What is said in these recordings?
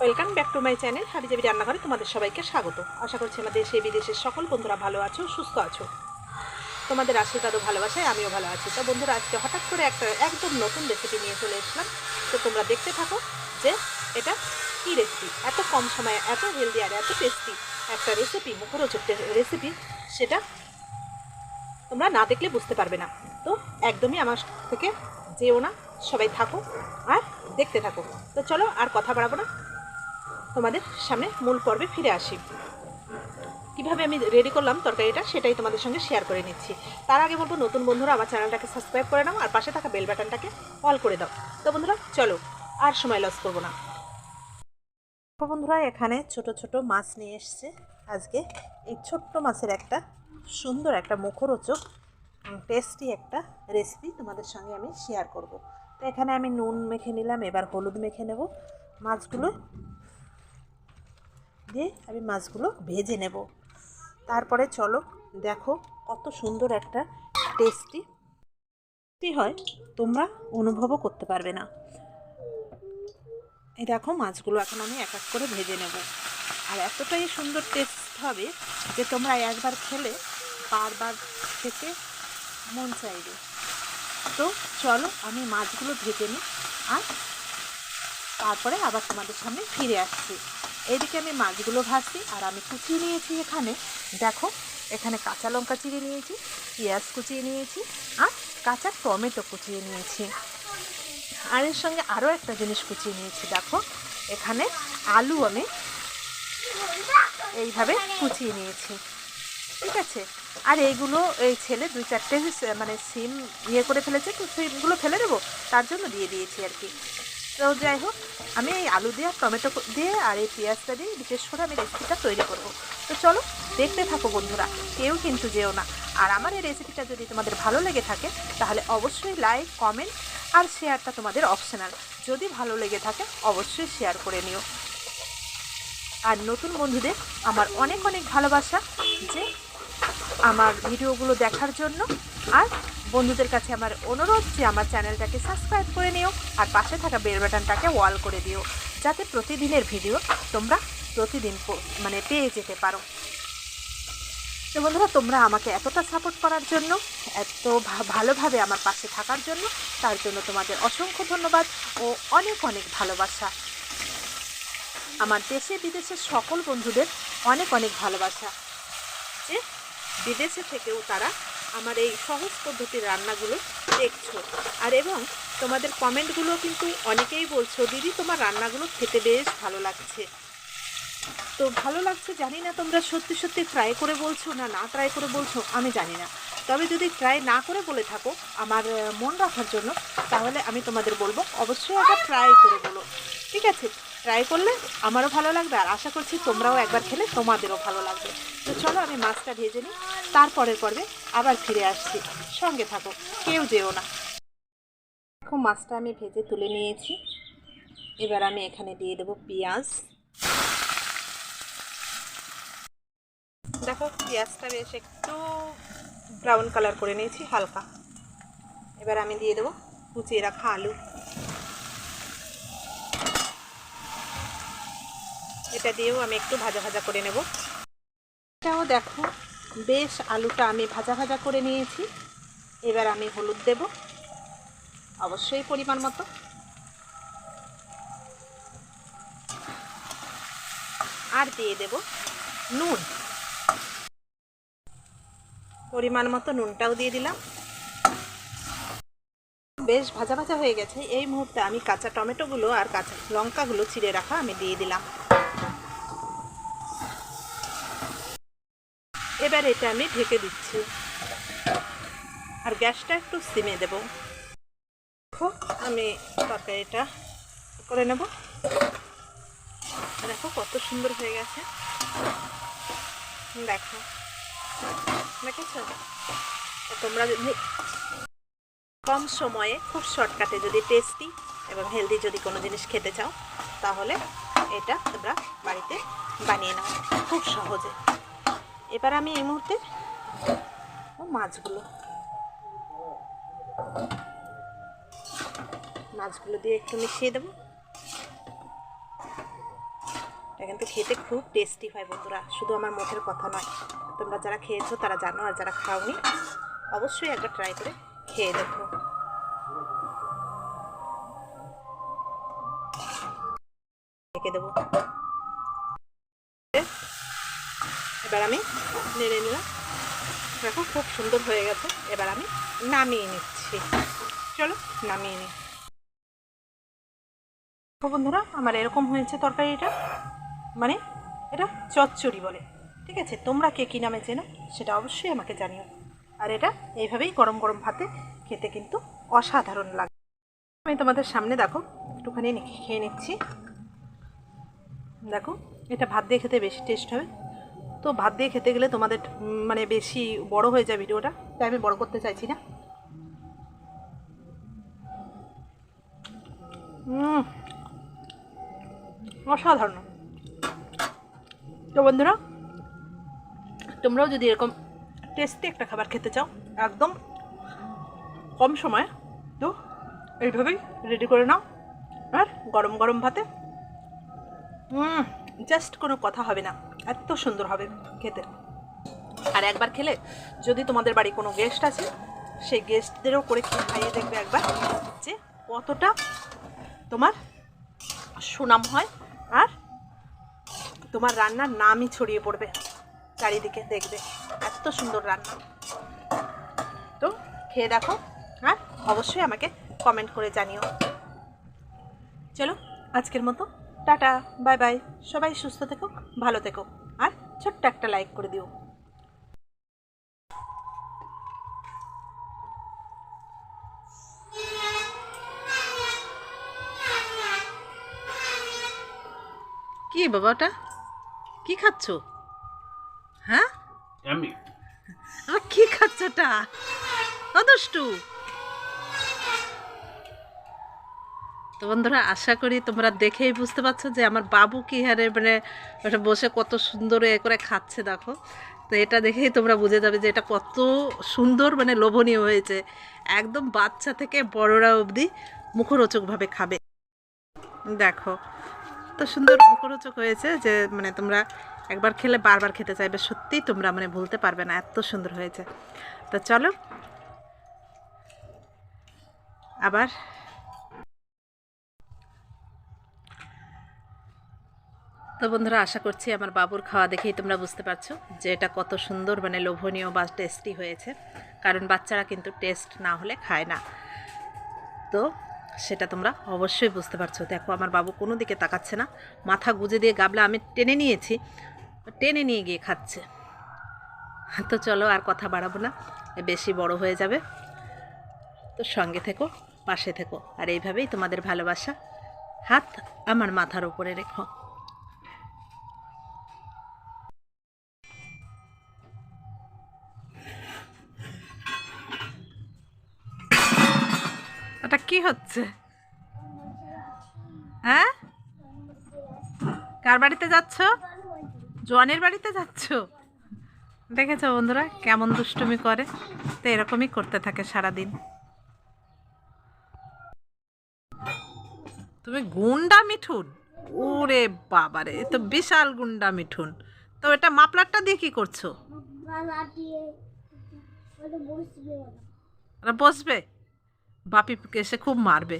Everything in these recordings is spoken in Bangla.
Welcome back to my channel হাবিজাবি রান্নাঘরে তোমাদের সবাইকে স্বাগত। আশা করছি আমার দেশে বিদেশের সকল বন্ধুরা ভালো আছো, সুস্থ আছো। তোমাদের আশীর্বাদ ও ভালোবাসায় আমিও ভালো আছি। তো বন্ধুরা, আজকে হঠাৎ করে একটা একদম নতুন রেসিপি নিয়ে চলে এসলাম তো তোমরা দেখতে থাকো যে এটা কী রেসিপি এত কম সময়ে, এত হেলদি আর এত টেস্টি একটা রেসিপি মুখরোচক রেসিপি সেটা তোমরা না দেখলে বুঝতে পারবে না। তো একদমই আমার থেকে যেও না, সবাই থাকো। আর দেখতে থাকো। তো চলো আর কথা বাড়াবো না। তোমাদের সামনে মূল পর্বে ফিরে আসি। কীভাবে আমি রেডি করলাম তরকারিটা সেটাই তোমাদের সঙ্গে শেয়ার করে নিচ্ছি। তার আগে বলব, নতুন বন্ধুরা আমার চ্যানেলটাকে সাবস্ক্রাইব করে নাও আর পাশে থাকা বেল বাটনটাকে অল করে দাও। তো বন্ধুরা, চলো, আর সময় লস করব না। বন্ধুরা, এখানে ছোট ছোট মাছ নিয়ে এসছে। আজকে এই ছোট্ট মাছের একটা সুন্দর একটা মুখরোচক টেস্টি একটা রেসিপি তোমাদের সঙ্গে আমি শেয়ার করব। তো এখানে আমি নুন মেখে নিলাম, এবার হলুদ মেখে নেব। মাছগুলো দিয়ে আমি মাছগুলো ভেজে নেব। তারপরে চলো দেখো কত সুন্দর একটা টেস্টি টেস্টি হয়, তোমরা অনুভবও করতে পারবে না। এই দেখো মাছগুলো এখন আমি এক এক করে ভেজে নেব। আর এতটাই সুন্দর টেস্ট হবে যে তোমরা একবার খেলে বারবার খেতে মন চাইবে। তো চলো আমি মাছগুলো ভেজে নিই আর তারপরে আবার তোমাদের সামনে ফিরে আসছি। এদিকে আমি মাছগুলো ভাজছি আর আমি কুচিয়ে নিয়েছি এখানে। দেখো, এখানে কাঁচা লঙ্কা চিড়ে নিয়েছি, পেঁয়াজ কুচিয়ে নিয়েছি আর কাঁচা টমেটো কুচিয়ে নিয়েছি। আর এর সঙ্গে আরও একটা জিনিস কুচিয়ে নিয়েছি, দেখো। এখানে আলু আমি এইভাবে কুচিয়ে নিয়েছি। ঠিক আছে। আর এইগুলো এই ছেলে দুই চারটে মানে সিম ইয়ে করে ফেলেছে তো সিমগুলো ফেলে দেবো, তার জন্য দিয়ে দিয়েছি আর কি। তো যাই হোক, আমি এই আলু দিয়ে, টমেটো দিয়ে আর এই পেঁয়াজটা দিয়ে বিশেষ করে আমি রেসিপিটা তৈরি করব। তো চলো, দেখতে থাকো বন্ধুরা, কেউ কিন্তু যেও না। আর আমার এই রেসিপিটা যদি তোমাদের ভালো লেগে থাকে, তাহলে অবশ্যই লাইক, কমেন্ট আর শেয়ারটা তোমাদের অপশনাল। যদি ভালো লেগে থাকে, অবশ্যই শেয়ার করে নিও। আর নতুন বন্ধুদের আমার অনেক অনেক ভালোবাসা, যে আমার ভিডিওগুলো দেখার জন্য। আর বন্ধুদের কাছে আমার অনুরোধ যে আমার চ্যানেলটাকে সাবস্ক্রাইব করে নিও আর পাশে থাকা বেল বাটনটাকে ওয়াল করে দিও, যাতে প্রতিদিনের ভিডিও তোমরা প্রতিদিন মানে পেয়ে যেতে পারো। তো বন্ধুরা, তোমরা আমাকে এতটা সাপোর্ট করার জন্য, এত ভালোভাবে আমার পাশে থাকার জন্য, তার জন্য তোমাদের অসংখ্য ধন্যবাদ ও অনেক অনেক ভালোবাসা। আমার দেশে বিদেশের সকল বন্ধুদের অনেক অনেক ভালোবাসা। যে বিদেশে থেকেও তারা আমার এই সহজ পদ্ধতির রান্নাগুলো দেখছ। আর এবং তোমাদের কমেন্টগুলো কিন্তু অনেকেই বলছো, দিদি, তোমার রান্নাগুলো খেতে বেশ ভালো লাগছে। তো ভালো লাগছে জানি না তোমরা সত্যি সত্যি ট্রাই করে বলছো না না ট্রাই করে বলছো, আমি জানি না। তবে যদি ট্রাই না করে বলে থাকো, আমার মন রাখার জন্য, তাহলে আমি তোমাদের বলব, অবশ্যই একবার ট্রাই করে বলো। ঠিক আছে? ট্রাই করলে আমারও ভালো লাগবে আর আশা করছি তোমরাও একবার খেলে, তোমাদেরও ভালো লাগবে। তো চলো আমি মাছটা ভেজে নিই, তারপরের পর্বে আবার ফিরে আসছি। সঙ্গে থাকো, কেউ যেও না। দেখো, মাছটা আমি ভেজে তুলে নিয়েছি। এবার আমি এখানে দিয়ে দেবো পেঁয়াজ। দেখো, পেঁয়াজটা বেশ একটু ব্রাউন কালার করে নিয়েছি, হালকা। এবার আমি দিয়ে দেবো কুচিয়ে রাখা আলু। এটা দিয়েও আমি একটু ভাজা ভাজা করে নেব। এটাও দেখো, বেশ আলুটা আমি ভাজা ভাজা করে নিয়েছি। এবার আমি হলুদ দেব, অবশ্যই পরিমাণ মতো। আর দিয়ে দেব নুন। পরিমাণ মতো নুনটাও দিয়ে দিলাম। বেশ ভাজা ভাজা হয়ে গেছে। এই মুহূর্তে আমি কাঁচা টমেটোগুলো আর কাঁচা লঙ্কাগুলো চিড়ে রাখা আমি দিয়ে দিলাম। এবার এটা আমি ঢেকে দিচ্ছি। আর গ্যাসটা একটু সিমে দেব। দেখো, আমি তরকারিটা করে নেব। দেখো কত সুন্দর হয়ে গেছে। দেখো। দেখেছ? তোমরা যদি কম সময়ে খুব শর্টকাটে যদি টেস্টি এবং হেলদি যদি কোনো জিনিস খেতে চাও, তাহলে এটা তোমরা বাড়িতে বানিয়ে নাও। খুব সহজে। এবার আমি এই মুহূর্তে মাছগুলো। মাছগুলো দিয়ে একটু মিশিয়ে দেবো। এটা কিন্তু খেতে খুব টেস্টি হয় বন্ধুরা, শুধু আমার মুখের কথা নয়। তোমরা যারা খেয়েছো তারা জানো আর যারা খাওনি, অবশ্যই একবার ট্রাই করে খেয়ে দেখো। রেখে দেবো। এবার আমি নেড়ে নিলাম। দেখো, খুব সুন্দর হয়ে গেছে। এবার আমি নামিয়ে নিচ্ছি। চলো, নামিয়ে নিই। বন্ধুরা, আমার এরকম হয়েছে তরকারিটা। মানে এটা চচ্চড়ি বলে। ঠিক আছে, তোমরা কে কী নামে চেনো সেটা অবশ্যই আমাকে জানিও। আর এটা এইভাবেই গরম গরম ভাতে খেতে কিন্তু অসাধারণ লাগে। আমি তোমাদের সামনে দেখো, একটুখানি খেয়ে নিচ্ছি। দেখো, এটা ভাত দিয়ে খেতে বেশি টেস্ট হবে। তো ভাত দিয়ে খেতে গেলে তোমাদের মানে বেশি বড় হয়ে যায় ভিডিওটা, তাই আমি বড় করতে চাইছি না। অসাধারণ। তো বন্ধুরা, তোমরাও যদি এরকম টেস্টি একটা খাবার খেতে চাও, একদম কম সময়ে, তো এইভাবেই রেডি করে নাও। আর গরম গরম ভাতে জাস্ট কোনো কথা হবে না। এত সুন্দর হবে খেতে। আর একবার খেলে যদি তোমাদের বাড়ি কোনো গেস্ট আছে, সেই গেস্টদেরও করে খাইয়ে দেখবে একবার যে কতটা তোমার সুনাম হয় আর তোমার রান্নার নামই ছড়িয়ে পড়বে চারিদিকে দেখবে। এত সুন্দর রান্না। তো খেয়ে দেখো আর অবশ্যই আমাকে কমেন্ট করে জানিও। চলো আজকের মতো। টাটা বাই বাই সবাই সুস্থ থেকো, ভালো থেকো। ছোট্ট একটা লাইক করে দিও। কি বাবা ওটা কি খাচ্ছ? হ্যাঁ. আবার কি খাচ্ছ ওটা অদষ্টু। তো বন্ধুরা, আশা করি তোমরা দেখেই বুঝতে পারছ যে আমার বাবু কি হারে মানে ওটা বসে কত সুন্দর এ করে খাচ্ছে, দেখো। তো এটা দেখেই তোমরা বুঝে যাবে যে এটা কত সুন্দর মানে লোভনীয় হয়েছে। একদম বাচ্চা থেকে বড়রা অবধি মুখরোচকভাবে খাবে। দেখো তো সুন্দর মুখরোচক হয়েছে যে মানে তোমরা একবার খেলে বারবার খেতে চাইবে, সত্যিই তোমরা মানে ভুলতে পারবে না, এত সুন্দর হয়েছে। তো চলো, আবার তো বন্ধুরা, আশা করছি আমার বাবুর খাওয়া দেখেই তোমরা বুঝতে পারছ যে এটা কত সুন্দর মানে লোভনীয় বা টেস্টি হয়েছে। কারণ বাচ্চারা কিন্তু টেস্ট না হলে খায় না। তো সেটা তোমরা অবশ্যই বুঝতে পারছ। দেখো, আমার বাবু কোনো দিকে তাকাচ্ছে না। মাথা গুজে দিয়ে গাবলা আমি টেনে নিয়েছি, টেনে নিয়ে গিয়ে খাচ্ছে। তো চলো, আর কথা বাড়াবো না, বেশি বড় হয়ে যাবে। তো সঙ্গে থেকো, পাশে থেকো, আর এইভাবেই তোমাদের ভালোবাসা হাত আমার মাথার উপরে রেখো। ওটা কি হচ্ছে? হ্যাঁ? কার বাড়িতে যাচ্ছ? জোয়ানের বাড়িতে যাচ্ছ? দেখেছ বন্ধুরা কেমন দুষ্টুমি করে? তো এরকমই করতে থাকে সারাদিন। তুমি গুন্ডা মিঠুন? ওরে বাবারে এ তো বিশাল গুন্ডা মিঠুন। তো এটা মাপলারটা দিয়ে কি করছ? বসবে? বাপি এসে খুব মারবে।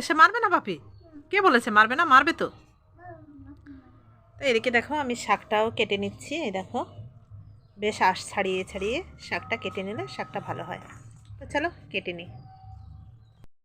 এসে মারবে না বাপি? কে বলেছে মারবে না? মারবে তো। তো এদিকে দেখো আমি শাকটাও কেটে নিচ্ছি। এই দেখো বেশ আশ ছাড়িয়ে ছাড়িয়ে শাকটা কেটে নিলে শাকটা ভালো হয়। তো চলো কেটে নিই।